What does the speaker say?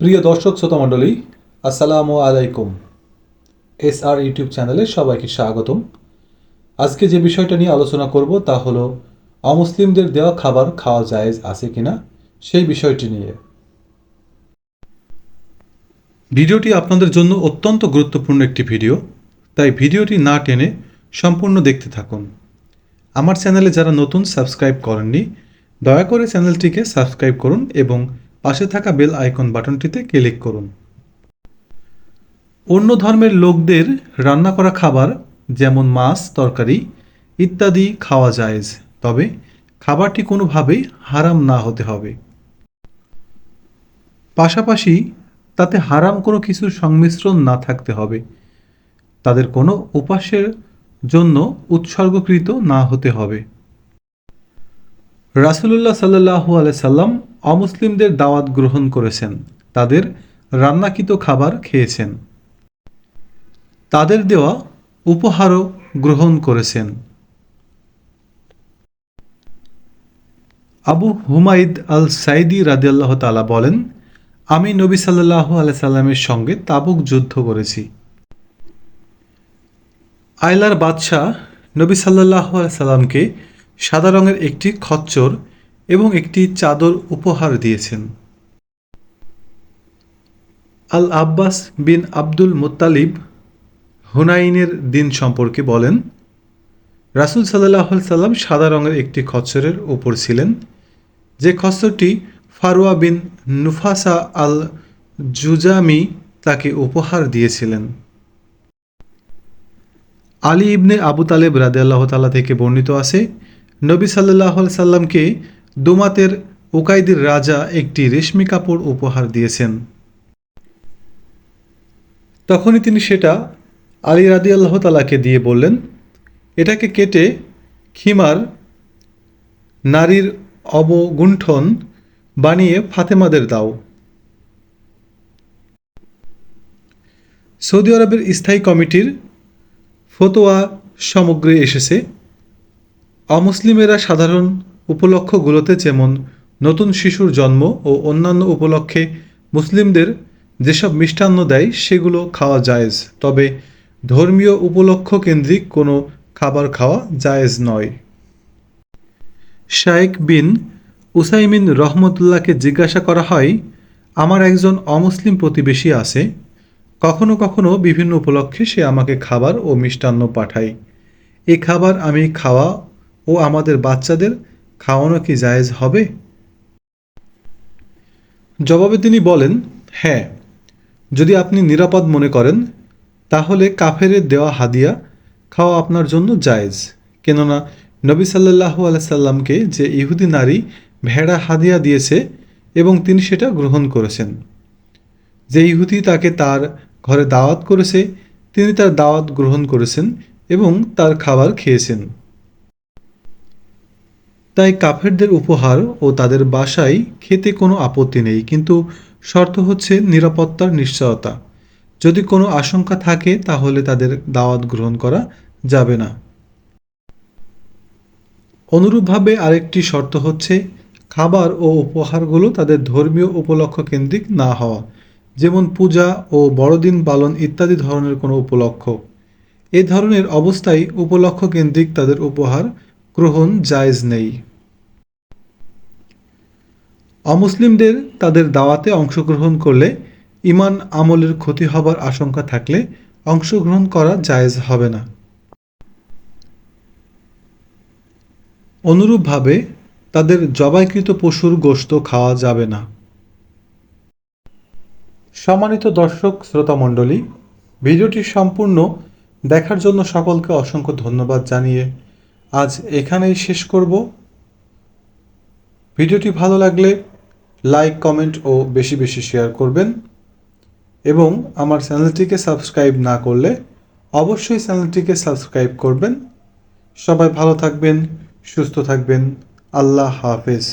প্রিয় দর্শক, শ্রোতা মণ্ডলী, আসসালামু আলাইকুম। এস আর ইউটিউব চ্যানেলে সবাইকে স্বাগতম। আজকে যে বিষয়টা নিয়ে আলোচনা করব তা হলো, অমুসলিমদের দেওয়া খাবার খাওয়া জায়েজ আছে কিনা, সেই বিষয়টি নিয়ে। ভিডিওটি আপনাদের জন্য অত্যন্ত গুরুত্বপূর্ণ একটি ভিডিও, তাই ভিডিওটি না টেনে সম্পূর্ণ দেখতে থাকুন। আমার চ্যানেলে যারা নতুন, সাবস্ক্রাইব করেননি, দয়া করে চ্যানেলটিকে সাবস্ক্রাইব করুন এবং পাশে থাকা বেল আইকন বাটনটিতে ক্লিক করুন। অন্য ধর্মের লোকদের রান্না করা খাবার, যেমন মাছ, তরকারি ইত্যাদি খাওয়া জায়েজ, তবে খাবারটি কোনোভাবেই হারাম না হতে হবে। পাশাপাশি তাতে হারাম কোনো কিছুর সংমিশ্রণ না থাকতে হবে। তাদের কোনো উপাসের জন্য উৎসর্গকৃত না হতে হবে। রাসুলুল্লাহ সাল্লাহু সাল্লাম অমুসলিমদের দাওয়াত গ্রহণ করেছেন। তাদের রান্নাকৃত খাবার খেয়েছেন। তাদের দেওয়া উপহারও গ্রহণ করেছেন। আবু হুমাইদ আল সাইদি রাদিয়াল্লাহ তালা বলেন, আমি নবী সাল্লাহ সাল্লামের সঙ্গে তাবুক যুদ্ধ করেছি। আয়লার বাদশাহ নবী সাল্লাহ সাল্লামকে সাদা রঙের একটি খচ্চর এবং একটি চাদর উপহার দিয়েছেন। Al Abbas bin Abdul Muttalib হুনাইনের দিন সম্পর্কে বলেন, রাসুল সাল্লাহ সাল্লাম সাদা রঙের একটি খচ্চরের ওপর ছিলেন। যে খচ্চরটি ফারুয়া বিন নুফাসা আল জুজামি তাকে উপহার দিয়েছিলেন। আলী ইবনে আবু তালেব রাদেল্লাহ তাল্লাহ থেকে বর্ণিত আছে নবী সাল্লাহ সাল্লামকে দুমাতের উকাইদের রাজা একটি রেশমি কাপড় উপহার দিয়েছেন। তখনই তিনি সেটা আলী রাদি আল্লাহ তালাকে দিয়ে বললেন, এটাকে কেটে খিমার নারীর অবগুণ্ঠন বানিয়ে ফাতেমাদের দাও। সৌদি আরবের স্থায়ী কমিটির ফতোয়া সামগ্রী এসেছে। অমুসলিমেরা সাধারণ উপলক্ষগুলোতে যেমন নতুন শিশুর জন্ম ও অন্যান্য উপলক্ষে মুসলিমদের যেসব মিষ্টান্ন দেয় সেগুলো খাওয়া জায়েজ, তবে ধর্মীয় উপলক্ষ কেন্দ্রিক কোনো খাবার খাওয়া জায়েজ নয়। শায়েক বিন উসাইমিন রহমতুল্লাহকে জিজ্ঞাসা করা হয়, আমার একজন অমুসলিম প্রতিবেশী আছে, কখনো কখনো বিভিন্ন উপলক্ষে সে আমাকে খাবার ও মিষ্টান্ন পাঠায়। এই খাবার আমি খাওয়া ও আমাদের বাচ্চাদের খাওয়ানো কি জায়েজ হবে? জবাবে তিনি বলেন হ্যাঁ যদি আপনি নিরাপদ মনে করেন, তাহলে কাফেরের দেওয়া হাদিয়া খাওয়া আপনার জন্য জায়েজ। কেননা নবী সাল্লাহু আলাইসাল্লামকে যে ইহুদি নারী ভেড়া হাদিয়া দিয়েছে এবং তিনি সেটা গ্রহণ করেছেন। যে ইহুদি তাকে তার ঘরে দাওয়াত করেছে, তিনি তার দাওয়াত গ্রহণ করেছেন এবং তার খাবার খেয়েছেন। তাই কাফেরদের উপহার ও তাদের বাসায় খেতে কোনো আপত্তি নেই, কিন্তু শর্ত হচ্ছে নিরাপত্তার নিশ্চয়তা। যদি কোনো আশঙ্কা থাকে, তাহলে তাদের দাওয়াত গ্রহণ করা যাবে না। অনুরূপভাবে আরেকটি শর্ত হচ্ছে, খাবার ও উপহারগুলো তাদের ধর্মীয় উপলক্ষ কেন্দ্রিক না হওয়া, যেমন পূজা ও বড়দিন পালন ইত্যাদি ধরনের কোনো উপলক্ষ। এ ধরনের অবস্থায় উপলক্ষ কেন্দ্রিক তাদের উপহার গ্রহণ জায়েজ নেই। অমুসলিমদের তাদের দাওয়াতে অংশগ্রহণ করলে ইমান আমলের ক্ষতি হবার আশঙ্কা থাকলে অংশগ্রহণ করা জায়েজ হবে না। অনুরূপভাবে তাদের জবাইকৃত পশুর গোশত খাওয়া যাবে না। সম্মানিত দর্শক, শ্রোতা মণ্ডলী, ভিডিওটি সম্পূর্ণ দেখার জন্য সকলকে অসংখ্য ধন্যবাদ জানিয়ে আজ এখানেই শেষ করব। ভিডিওটি ভালো লাগলে লাইক, কমেন্ট ও বেশি বেশি শেয়ার করবেন। এবং আমার চ্যানেলটিকে সাবস্ক্রাইব না করলে অবশ্যই চ্যানেলটিকে সাবস্ক্রাইব করবেন। সবাই ভালো থাকবেন, সুস্থ থাকবেন। আল্লাহ হাফেজ।